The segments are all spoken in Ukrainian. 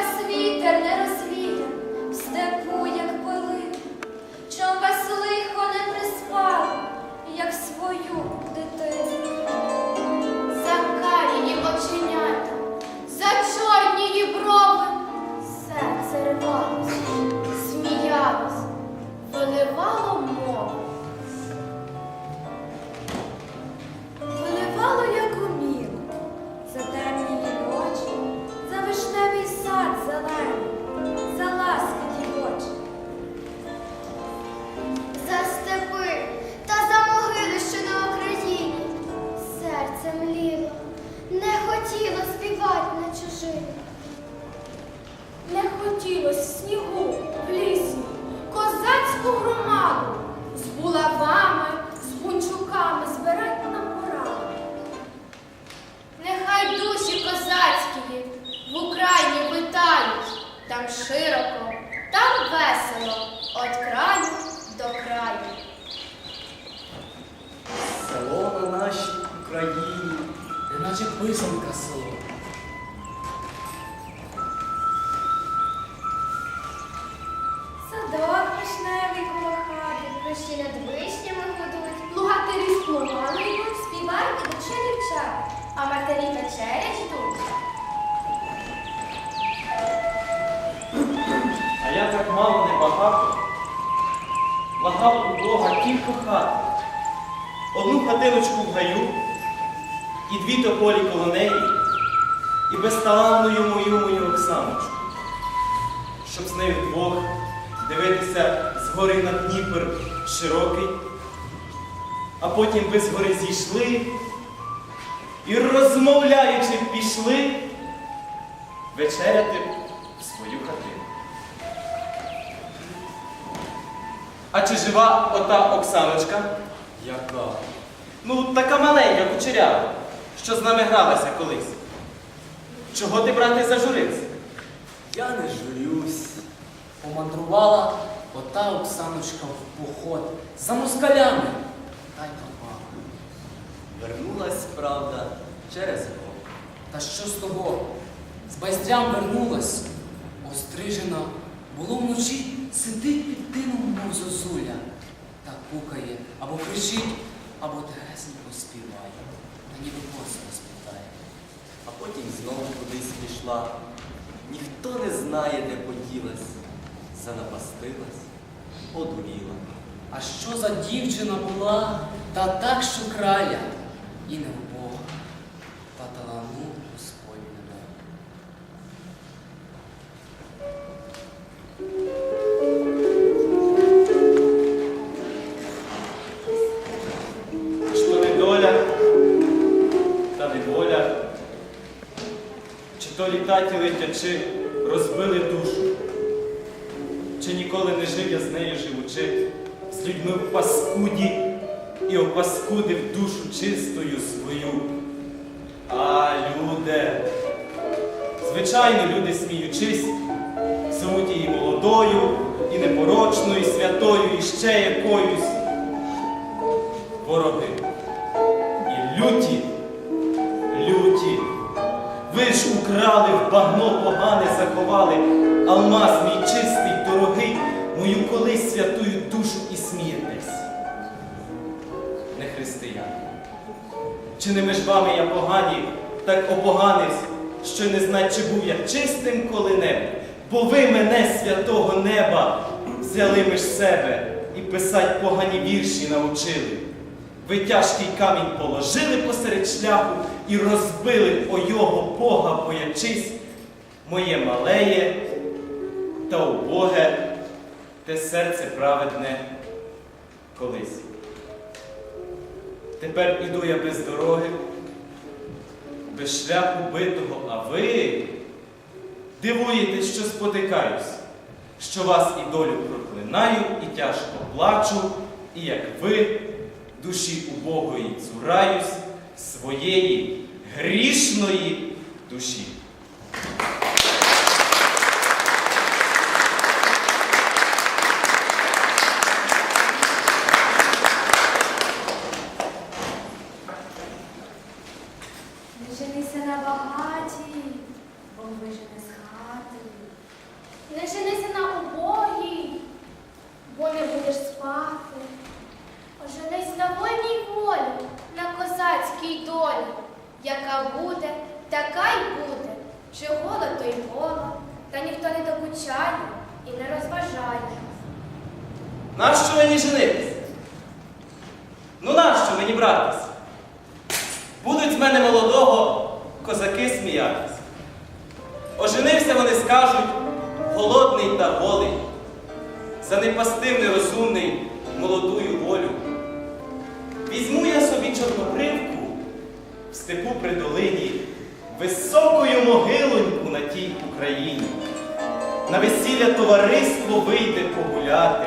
Вас вітер не розвіє, неначе писанка село. Садок вишневий коло хати, вишні над вишнями гудуть. Плугатирі з плугами йдуть, Співають лише дівчата, а матері вечерять ждуть. А я так мало не багато. Благав у Бога тільки хати. Одну хатиночку в гаю, і дві тополі коло неї, і безталанну мою мою Оксаночку, щоб з нею вдвох дивитися згори на Дніпр широкий, а потім ви згори зійшли і розмовляючи пішли вечеряти в свою хатину. А чи жива ота Оксаночка? Яка? Ну, така маленька, кучерява, що з нами гралася колись. Чого ти, брате, зажурився? Я не журюсь. Помандрувала ота Оксаночка в поход за москалями. Та й пропала. Вернулась, правда, через рок. Та що з того? З байстрям вернулась, острижена, було вночі, сидить під тином, мов зозуля, та кукає, або кричить, або тихесенько співає, ніби просто спитає. а потім знову кудись пішла. Ніхто не знає, де поділась, занапастилась, одуріла. А що за дівчина була, та так шукрая, і не чи летячи, розбили душу, чи ніколи не жив я з нею живучи, з людьми в паскуді і опаскудив душу чистою свою. А люди, звичайно, люди сміючись, зовуть її молодою і непорочною, і святою, і ще якоюсь вороги. І люті. Ви ж украли в багно погане заховали, алмаз мій чистий, дорогий, мою колись святую душу і смієтесь. Не християни. Чи не між вами я погані, так опоганець, що не знать, чи був я чистим коли-небудь, бо ви мене, святого неба, взяли між себе і писать погані вірші научили. Ви тяжкий камінь положили посеред шляху і розбили о його Бога, боячись, моє малеє та убоге, те серце праведне колись. Тепер іду я без дороги, без шляху битого, а ви дивуєтесь, що спотикаюсь, що вас і долю проклинаю, і тяжко плачу, і як ви, душі убогої цураюсь своєї грішної душі. Не женися на багатій, бо вижене з хати. Не женися на убогій, бо не будеш спати. Оженись на вольній волі, на козацькій долі. Яка буде, така й буде. Чи голод, то й голод, та ніхто не докучає і не розважає. Нащо мені женитись? Ну нащо мені братись? Будуть з мене молодого козаки сміятись. Оженився, вони скажуть, голодний та голий, занепастив нерозумний молодую волю. Візьму я собі чорнобривку в степу при долині, високою могилоньку на тій Україні. На весілля товариство вийде погуляти,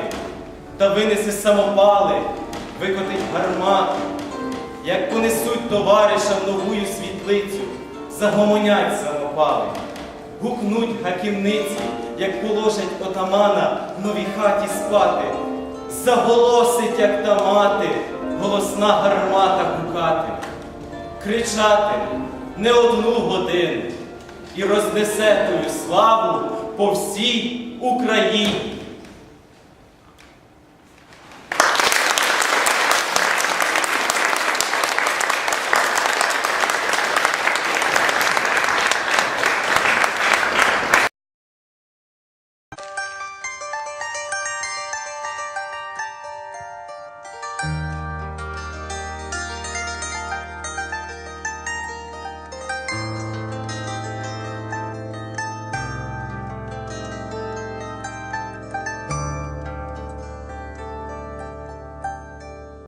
та винесе самопали, викотить гармату, як понесуть товариша в новую світлицю, загомонять самопали, гукнуть гаківниці, як положать отамана в новій хаті спати, заголосить, як та мати, голосна гармата гукати, кричати не одну годину і рознесе тую славу по всій Україні.